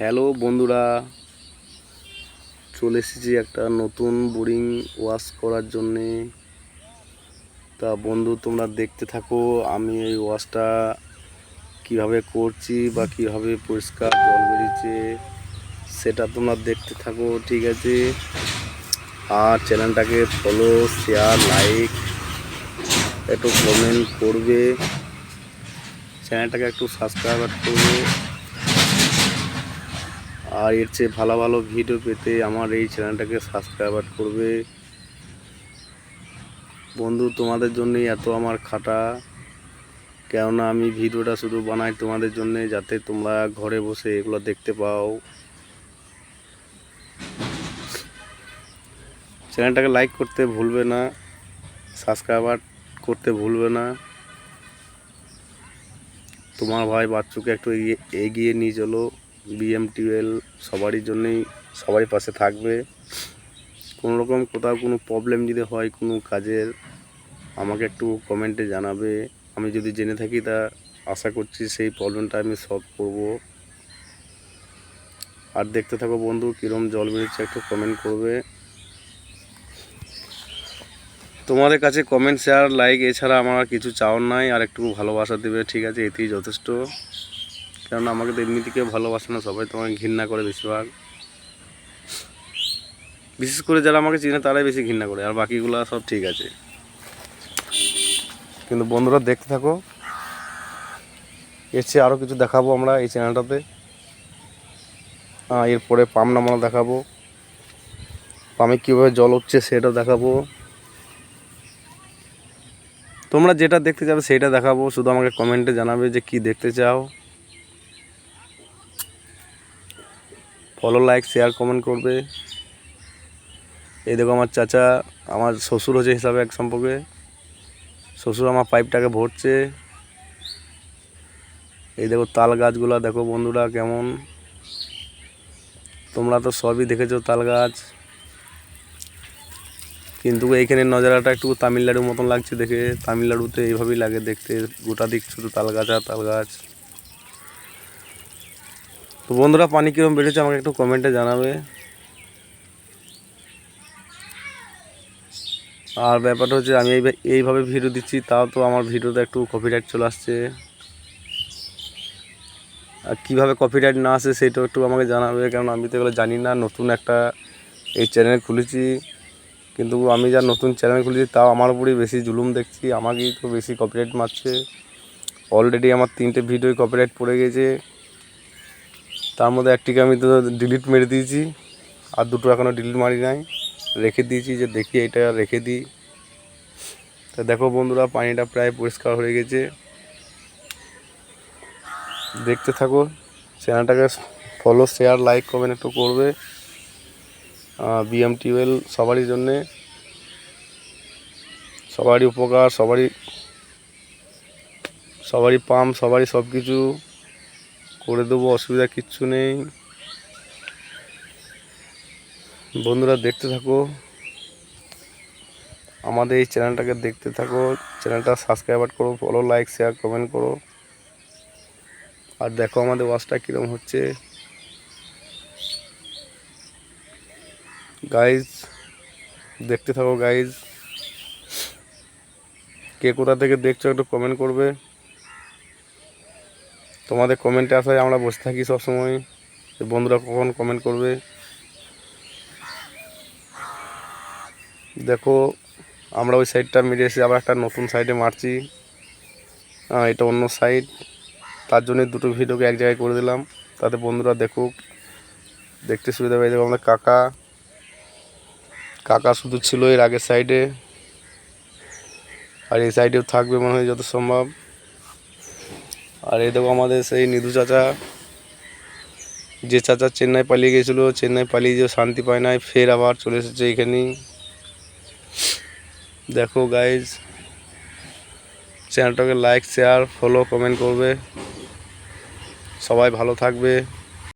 Hello বন্ধুরা, চলে এসেছি একটা নতুন বোরিং ওয়াশ করার জন্যে। তা বন্ধু, তোমরা দেখতে থাকো, আমি এই ওয়াশটা কীভাবে করছি বা কীভাবে পরিষ্কার জল বেরিয়েছে, সেটা তোমরা দেখতে থাকো, ঠিক আছে? আর চ্যানেলটাকে ফলো শেয়ার লাইক একটু কমেন্ট করবে। চ্যানেলটাকে একটু সাবস্ক্রাইব করবে। আর এর চেয়ে ভালো ভালো ভিডিও পেতে আমার এই চ্যানেলটাকে সাবস্ক্রাইব করবে। বন্ধু, তোমাদের জন্যই এত আমার খাটা। কেননা, আমি ভিডিওটা শুধু বানাই তোমাদের জন্যে, যাতে তোমরা ঘরে বসে এগুলো দেখতে পাও। চ্যানেলটাকে লাইক করতে ভুলবে না সাবস্ক্রাইবার করতে ভুলবে না। তোমার ভাই বাচ্চুকে একটু এগিয়ে নিয়ে চলো। বিএম টুয়েলভ সবারই জন্যেই সবারই পাশে থাকবে। কোনো রকম কোথাও কোনো প্রবলেম যদি হয় কোনো কাজের, আমাকে একটু কমেন্টে জানাবে। আমি যদি জেনে থাকি তা আশা করছি সেই প্রবলেমটা আমি সলভ করব। আর দেখতে থাকো বন্ধু কীরম জল বেরোচ্ছে, একটু কমেন্ট করবে। তোমাদের কাছে কমেন্ট শেয়ার লাইক এছাড়া আমার কিছু চাওয়ার নাই, আর একটু ভালোবাসা দেবে, ঠিক আছে, এতেই যথেষ্ট। কেননা আমাকে তো এমনি থেকে ভালোবাসে না, সবাই তোমাকে ঘৃণা করে বেশিরভাগ। বিশেষ করে যারা আমাকে চিনে তারাই বেশি ঘৃণা করে, আর বাকিগুলো সব ঠিক আছে। কিন্তু বন্ধুরা দেখতে থাকো। এর চেয়ে আরও কিছু দেখাবো আমরা এই চ্যানেলটাতে। এরপরে পাম নামানো দেখাবো। পামে কীভাবে জল উঠছে সেটা দেখাবো। তোমরা যেটা দেখতে যাবে সেটা দেখাবো। শুধু আমাকে কমেন্টে জানাবে যে কি দেখতে চাও। ফলো লাইক শেয়ার কমেন্ট করবে। এই দেখো আমার চাচা, আমার শ্বশুর হচ্ছে হিসাবে এক সম্পর্কে। শ্বশুর আমার পাইপটাকে ভরছে। এই দেখো তাল গাছগুলো, দেখো বন্ধুরা কেমন। তোমরা তো সবই দেখেছ তাল গাছ। কিন্তু এইখানে নজারাটা একটু তামিলনাড়ুর মতন লাগছে দেখে। তামিলনাড়ুতে এইভাবেই লাগে দেখতে। গোটা দিক শুধু তাল গাছ আর তাল গাছ। তো বন্ধুরা, পানি কীরকম বেড়েছে আমাকে একটু কমেন্টে জানাবে। আর ব্যাপারটা হচ্ছে, আমি এই- এইভাবে ভিডিও দিচ্ছি, তাও তো আমার ভিডিওতে একটু কপিরাইট চলে আসছে। আর কীভাবে কপিরাইট না আসে সেটাও একটু আমাকে জানাবে, কারণ আমি তো এগুলো জানি না, নতুন একটা এই চ্যানেল খুলেছি। কিন্তু আমি যা নতুন চ্যানেল খুলেছি, তাও আমার উপরেই বেশি জুলুম দেখছি, আমাকেই তো বেশি কপিরাইট মারছে। অলরেডি আমার তিনটে ভিডিওই কপিরাইট পড়ে গেছে। তার মধ্যে একটিকে আমি তো ডিলিট মেরে দিয়েছি, আর দুটো এখনও ডিলিট মারি নাই। রেখে দিয়েছি যে দেখি এটা রেখে দিই। তা দেখো বন্ধুরা, পানিটা প্রায় পরিষ্কার হয়ে গেছে। দেখতে থাকো, চ্যানেলটাকে ফলো শেয়ার লাইক কমেন্ট একটু করবে। বিএম টিউবওয়েল সবারই জন্যে। সবারই উপকার, সবারই সবারই পাম্প সবারই সব কিছু করে দেবো, অসুবিধা কিচ্ছু নেই। বন্ধুরা, দেখতে থাকো। আমাদের এই চ্যানেলটাকে দেখতে থাকো। চ্যানেলটা সাবস্ক্রাইব করো ফলো লাইক শেয়ার কমেন্ট করো। আর দেখো আমাদের ওয়াশটা কীরকম হচ্ছে। গাইজ দেখতে থাকো গাইজ কে কোথা থেকে দেখছ একটু কমেন্ট করবে। তোমাদের কমেন্টে আসায় আমরা বসে থাকি সবসময়। বন্ধুরা কখন কমেন্ট করবে? দেখো, আমরা ওই সাইডটা মেরে এসে আবার একটা নতুন সাইডে মারছি। এটা অন্য সাইড তার জন্য দুটো ভিডিওকে এক জায়গায় করে দিলাম। তাতে বন্ধুরা দেখুক দেখতে সুবিধা পাই দেখো আমাদের কাকা। কাকা শুধু ছিল এর আগের সাইডে আর এই সাইডেও থাকবে মনে হয় যত সম্ভব। আর এই দেখো আমাদের সেই নিধু চাচা। যে চাচা চেন্নাই পালিয়ে গেছিল, চেন্নাই পালিয়ে যে শান্তি পায় নাই, ফের আবার চলে এসেছে এখানেই দেখো গাইজ চ্যানেলটাকে লাইক শেয়ার ফলো কমেন্ট করবে। সবাই ভালো থাকবে।